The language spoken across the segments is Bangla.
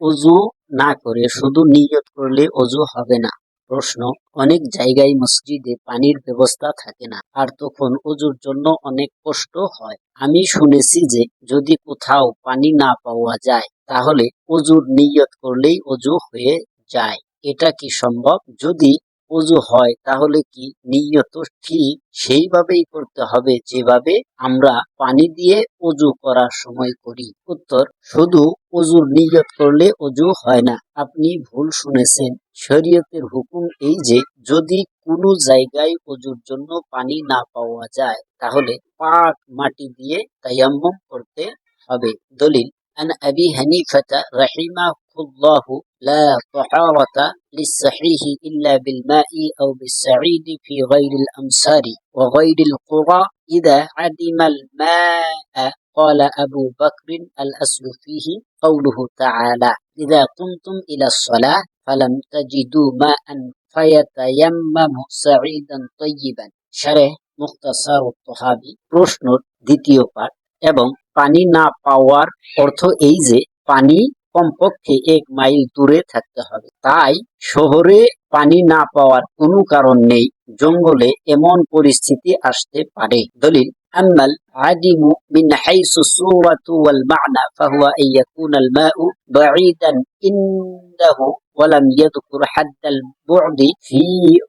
অজু না করে শুধু নিয়ত করলে অজু হবে না। প্রশ্ন, অনেক জায়গায় মসজিদে পানির ব্যবস্থা থাকে না, আর তখন অজুর জন্য অনেক কষ্ট হয়। আমি শুনেছি যে যদি কোথাও পানি না পাওয়া যায়, তাহলে অজুর নিয়ত করলেই অজু হয়ে যায়। এটা কি সম্ভব? যদি অজু হয়, তাহলে কি নিয়ত ঠিক সেইভাবেই করতে হবে। যেভাবে আমরা পানি দিয়ে অজু করার সময় করি। উত্তর, শুধু অজুর নিয়ত করলে অজু হয় না। আপনি ভুল শুনেছেন। শরীয়তের হুকুম এই যে, যদি কোনো জায়গায় অজুর জন্য পানি না পাওয়া যায়, তাহলে পাক মাটি দিয়ে তাইয়াম্বম করতে হবে। দলিল, আন আবি হানিফাতা রাহিমাহ الله لا طهارة للصحيح إلا بالماء أو بالسعيد في غير الأمصار وغير القرى إذا عدم الماء قال أبو بكر الأصل فيه قوله تعالى إذا قمتم إلى الصلاة فلم تجدوا ماء فيتيمموا سعيدا طيبا شرح মুখতাসার তহাবি প্রশ্নর দ্বিতীয় পাঠ এবং পানি না পাওয়ার অর্থ এই যে পানি কমপক্ষে এক মাইল দূরে থাকতে হবে তাই শহরে পানি না পাওয়ার কোনো কারণ নেই জঙ্গলে এমন পরিস্থিতি আসতে পারে দলিল أما العدم من حيث الصورة والمعنى فهو أن يكون الماء بعيدا عنده ولم يذكر حد البعد في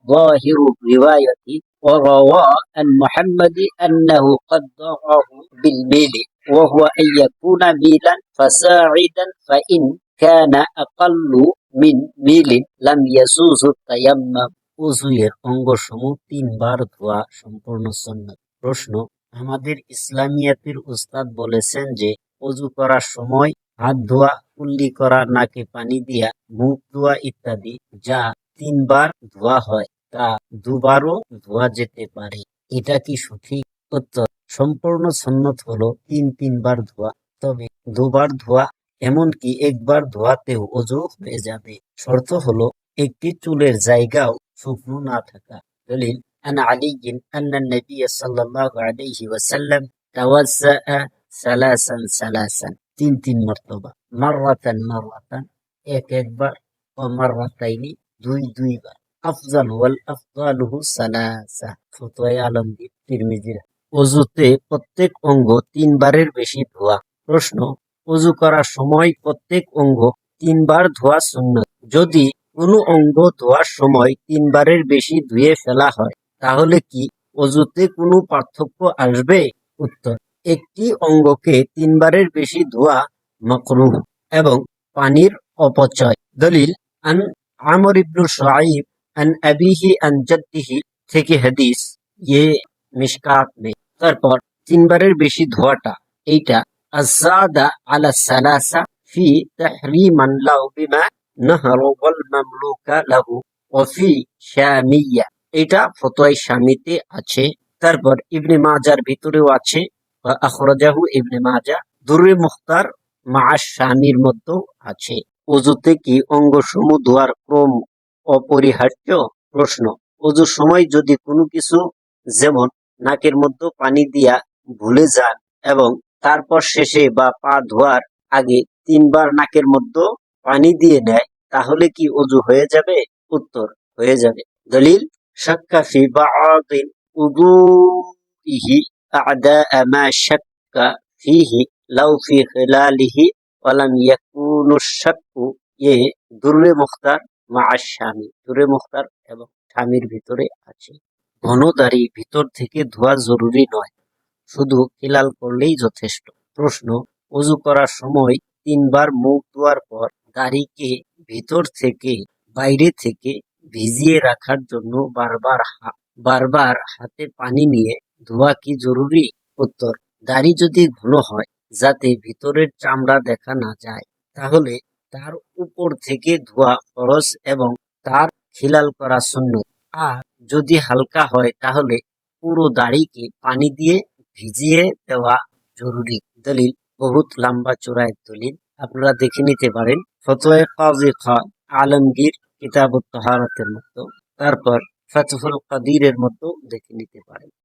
ظاهر الرواية وروى عن محمد أنه قدره بالميل وهو أن يكون ميلا فساعدا فإن كان أقل من ميل لم يسوز التيمم উজুয়ের অঙ্গসমূহ তিনবার ধোয়া সম্পূর্ণ সন্ন্যত প্রশ্ন আমাদের ইসলামিয়াতের উস্তাদ বলেছেন যে অজু করার সময় হাত ধোয়া কুল্লি করা নাকে পানি দিয়া মুখ ধোয়া ইত্যাদি যা তিনবার ধোয়া হয় তা দুবারও ধোয়া যেতে পারে এটা কি সঠিক উত্তর সম্পূর্ণ সন্ন্যত হলো তিন তিনবার ধোয়া তবে দুবার ধোয়া এমনকি একবার ধোয়াতেও অজু হয়ে যাবে শর্ত হলো একটি চুলের জায়গাও শুকনো না থাকা দলিল عن علي أن النبي صلى الله عليه وسلم توسأ ثلاثا ثلاثا তিন তিন মর্তবা মাররাতান মাররাতান এক একবার ও মাররাতাইনি দুই দুইবার আফজাল ওয়াল আফদালুহু সালাসা ফতোয়া আলমগীর তিরমিজির অজুতে প্রত্যেক অঙ্গ তিনবারের বেশি ধোয়া। প্রশ্ন, অজু করার সময় প্রত্যেক অঙ্গ তিনবার ধোয়া শূন্য। যদি কোনো অঙ্গ ধোয়ার সময় তিনবারের বেশি ধুয়ে ফেলা হয়, তাহলে কি অজুতে কোনো পার্থক্য আসবে? উত্তর, একটি অঙ্গকে তিনবারের বেশি ধোয়া মকরুহ এবং পানির অপচয়। দলিল, আন আমর ইবনু শাইব আন আবিহি আন জাদ্দিহি থেকে হাদিস ইয়ে মিশকাত নেই তারপর তিনবারের বেশি ধোয়াটা, এইটা আজাদা আলা সালাসা ফি তাহরিমান লাউ বিমা নাহর ওয়াল মামলুকা লাহু ওয়া ফি শামিয়া। এটা ফতোয়াই স্বামীতে আছে। তারপর ইবনে মাজার ভিতরেও আছে। আখরাজাহু ইবনে মাজা। দুরে মুখতার মা স্বামীর মধ্যেও আছে। অজুতে কি অঙ্গসমূহ ধোয়ার ক্রম অপরিহার্য? প্রশ্ন। অজুর সময় যদি কোনো কিছু, যেমন নাকের মধ্যে পানি দিয়া ভুলে যান এবং তারপর শেষে বা পা ধোয়ার আগে তিনবার নাকের মধ্যে পানি দিয়ে নেয়, তাহলে কি অজু হয়ে যাবে? উত্তর, হয়ে যাবে। দলিল শাক্কাফি বা আদিন উদু ইহি আদা আমা শাক্কা ফিহি লাউ ফি খিলালিহি ওয়ালাম ইয়াকুনু শাক্কু। ইয়ে দুর্রে মুখতার মা আশামি দুর্রে মুখতার এবং স্বামীর ভিতরে আছে। ঘন দাড়ি ভিতর থেকে ধোয়া জরুরি নয়। শুধু খিলাল করলেই যথেষ্ট। প্রশ্ন অজু করার সময় তিনবার মুখ ধোয়ার পর দাড়িকে ভিতর থেকে বাইরে থেকে ভিজিয়ে রাখার জন্য বারবার বারবার হাতে পানি নিয়ে ধোয়া কি জরুরি? উত্তর, দাড়ি যদি ঘন হয় যাতে ভিতরের চামড়া দেখা না যায়, তাহলে তার উপর থেকে ধোয়া খরচ এবং তার খিলাল করা শূন্য। আর যদি হালকা হয়, তাহলে পুরো দাড়িকে পানি দিয়ে ভিজিয়ে দেওয়া জরুরি। দলিল, বহুত লম্বা চোরায় দলিল। আপনারা দেখে নিতে পারেন। ফতোয়ে কাজী খান আলমগীর কিতাব তহারাতের মতো। তারপর ফাতহুল কাদিরের মতো দেখে নিতে পারেন।